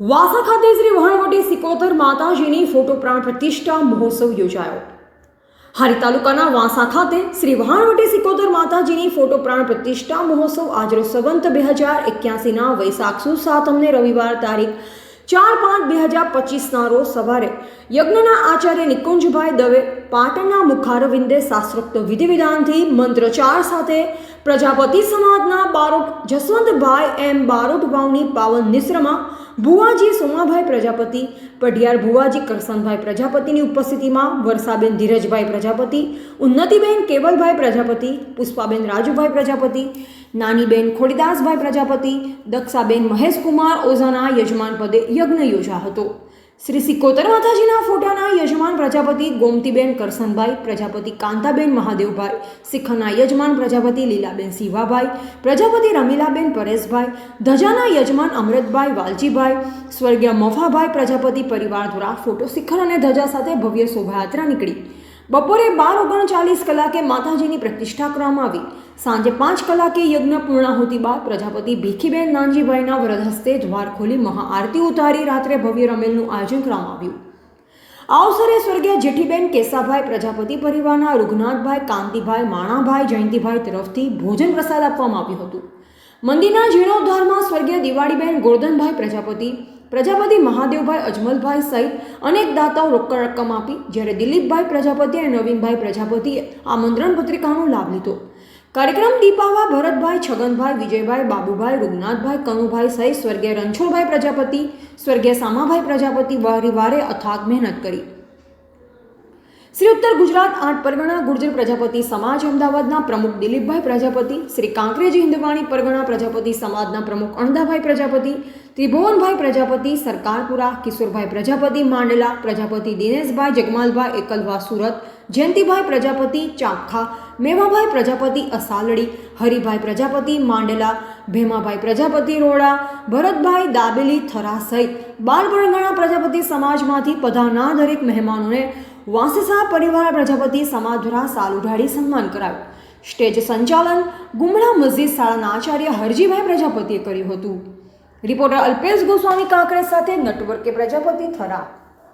વાસા ખાતે શ્રી વહાણવટી સિકોતર માતાજીની ફોટો પ્રાણ પ્રતિષ્ઠા મહોત્સવ યોજાયો. હારી તાલુકાના વાંસા ખાતે શ્રી વહાણવટી સિકોતર માતાજીની ફોટો પ્રાણ પ્રતિષ્ઠા મહોત્સવ આજરો સંવંત બે હજાર એક્યાસીના વૈશાખ સુ સાતમને રવિવાર તારીખ ચાર પાંચ બે હજાર પચીસના રોજ સવારે યજ્ઞના આચાર્ય નિકુંજભાઈ દવે પાટણના મુખારવિંદે શાસ્ત્રોક્ત વિધિ વિધાનથી મંત્રોચ્ચાર સાથે પ્રજાપતિ સમાજના બારોટ જસવંતભાઈ એમ બારોટ વાવની પાવન નિશ્રમાં ભુવાજી સોમાભાઈ પ્રજાપતિ, પઢિયાર ભુવાજી કરસનભાઈ પ્રજાપતિની ઉપસ્થિતિમાં વર્ષાબેન ધીરજભાઈ પ્રજાપતિ, ઉન્નતિબેન કેવલભાઈ પ્રજાપતિ, પુષ્પાબેન રાજુભાઈ પ્રજાપતિ, નાનીબેન ખોડીદાસભાઈ પ્રજાપતિ, દક્ષાબેન મહેશકુમાર ઓઝાના યજમાન પદે યજ્ઞ યોજા હતો. શ્રી સિકોતર માતાજીના ફોટાના યજમાન પ્રજાપતિ ગોમતીબેન કરસનભાઈ, પ્રજાપતિ કાંતાબેન મહાદેવભાઈ, શિખરના યજમાન પ્રજાપતિ લીલાબેન સિવાભાઈ પ્રજાપતિ રમીલાબેન પરેશભાઈ, ધજાના યજમાન અમૃતભાઈ વાલજીભાઈ, સ્વર્ગીય મફાભાઈ પ્રજાપતિ પરિવાર દ્વારા ફોટો શિખર અને ધજા સાથે ભવ્ય શોભાયાત્રા નીકળી. બપોરે બાર ઓગણચાલીસ કલાકે માતાજીની પ્રતિષ્ઠા કરવામાં આવી. સાંજે પાંચ કલાકે યજ્ઞ પૂર્ણાહુતિ બાદ પ્રજાપતિ ભીખીબેન નાનજીભાઈના વરદ હસ્તે દ્વાર ખોલી મહાઆરતી ઉતારી રાત્રે ભવ્ય રમેલનું આયોજન કરવામાં આવ્યું. આ અવસરે સ્વર્ગીય જેઠીબેન કેસાભાઈ, પ્રજાપતિ પરિવારના રૂગનાથભાઈ, કાંતિભાઈ, માણાભાઈ, જયંતિભાઈ તરફથી ભોજન પ્રસાદ આપવામાં આવ્યું હતું. મંદિરના જીર્ણોદ્ધારમાં સ્વર્ગીય દિવાળીબેન ગોરધનભાઈ, પ્રજાપતિ પ્રજાપતિ મહાદેવભાઈ અજમલભાઈ સહિત અનેક દાતાઓ રોકડ રકમ આપી, જ્યારે દિલીપભાઈ પ્રજાપતિ અને નવીનભાઈ પ્રજાપતિએ આમંત્રણ પત્રિકાનો લાભ લીધો. કાર્યક્રમ દીપાવા ભરતભાઈ, છગનભાઈ, વિજયભાઈ, બાબુભાઈ, રૂગનાથભાઈ, કનુભાઈ સહિત સ્વર્ગીય રણછોડભાઈ પ્રજાપતિ, સ્વર્ગીય સામાભાઈ પ્રજાપતિ વારે અથાગ મહેનત કરી. શ્રી ઉત્તર ગુજરાત આઠ પરગણા ગુર્જર પ્રજાપતિ સમાજ અમદાવાદના પ્રમુખ દિલીપભાઈ પ્રજાપતિ, શ્રી કાંકરેજી હિન્દવાણી પરગણા પ્રજાપતિ સમાજના પ્રમુખ અણદાભાઈ પ્રજાપતિ, ત્રિભુવનભાઈ પ્રજાપતિ, સરકારપુરા કિશોરભાઈ પ્રજાપતિ, માંડલા પ્રજાપતિ દિનેશભાઈ, જગમાલભાઈ એકલવા સુરત, જયંતિભાઈ પ્રજાપતિ ચાખા, મેવાભાઈ પ્રજાપતિ અસાલડી, હરિભાઈ પ્રજાપતિ માંડલા, ભેમાભાઈ પ્રજાપતિ રોડા, ભરતભાઈ દાબેલી થરા સહિત બાળ પરગણા પ્રજાપતિ સમાજમાંથી પધારનાર દરેક મહેમાનોને વાંસસા પરિવાર પ્રજાપતિ સમાજ દ્વારા સાલ સન્માન કરાયું. સ્ટેજ સંચાલન ગુમડા મસ્જિદ શાળાના આચાર્ય હરજીભાઈ પ્રજાપતિએ કર્યું હતું. રિપોર્ટર અલ્પેશ ગોસ્વામી કાંકરે સાથે નટવર્કે પ્રજાપતિ થરા